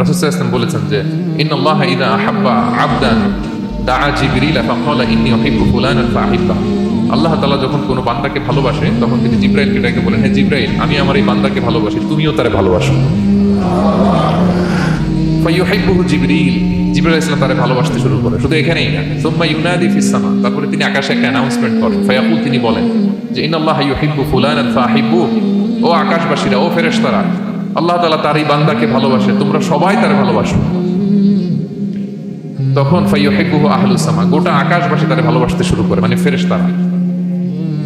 রাসূলুল্লাহ ইসলাম বলেছেন যে, ইন্নাল্লাহ ইদা আহাব্বা আবদান ফাকালা ইন্নী উহিব্বু ফুলানান ফাহিব্বা। আল্লাহ তাআলা যখন কোনো বান্দাকে ভালোবাসে, তখন তিনি ডেকে বলেন আমি আমার এই বান্দাকে ভালোবাসি, তুমিও তারে ভালোবাসো। জিবরিল জিবরাইল ইসলাম ভালোবাসতে শুরু করে, শুধু এখানেই না, সুম্মা ইউনাদি তারপরে তিনি আকাশে একটা অ্যানাউন্সমেন্ট করেন, ফায়াকুল তিনি বলেন যে, ইন্নাল্লাহ ইউহিব্বু ফুলানান ফাহিব্বু। ও আকাশবাসীরা, ও ফেরেশতারা আল্লাহ তালা তার এই বান্দাকে ভালোবাসে, তোমরা সবাই তারে ভালোবাসো। তখন ফাইয়ুহিব্বুহু আহলুস সামা, গোটা আকাশবাসী তারে ভালোবাসতে শুরু করে মানে ফেরেশতারা।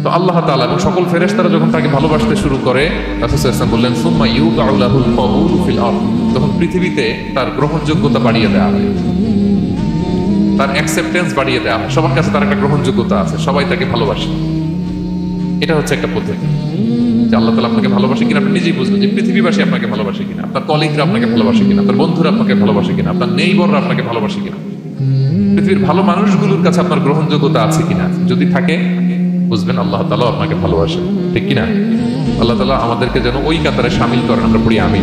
তো আল্লাহ তাআলা এবং সকল ফেরেশতারা যখন তাকে ভালোবাসতে শুরু করে, রাসূল বললেন, সুম্মা ইউদাউ লাহুল কবুলু ফিল তখন পৃথিবীতে তার গ্রহণযোগ্যতা বাড়িয়ে দেওয়া হয়। তার অ্যাকসেপ্টেন্স বাড়িয়ে দেওয়া হয়। সবার কাছে তার একটা গ্রহণযোগ্যতা আছে, সবাই তাকে ভালোবাসে। এটা হচ্ছে একটা পদ্ধতি। যে আল্লাহ তালা আপনাকে ভালোবাসে কিনা, আপনি নিজেই বুঝবেন যে পৃথিবীবাসী আপনাকে ভালোবাসে কিনা, আপনার কলিগরা আপনাকে ভালোবাসে কিনা, আপনার বন্ধুরা আপনাকে ভালোবাসে কিনা, আপনার নেইবররা আপনাকে ভালোবাসে কিনা। পৃথিবীর ভালো মানুষগুলোর কাছে আপনার গ্রহণযোগ্যতা আছে কিনা, যদি থাকে, বুঝবেন আল্লাহ তালাও আপনাকে ভালোবাসে, ঠিক কিনা? আল্লাহ তালা আমাদেরকে যেন ওই কাতারে সামিল করেন, আমরা পড়ি আমি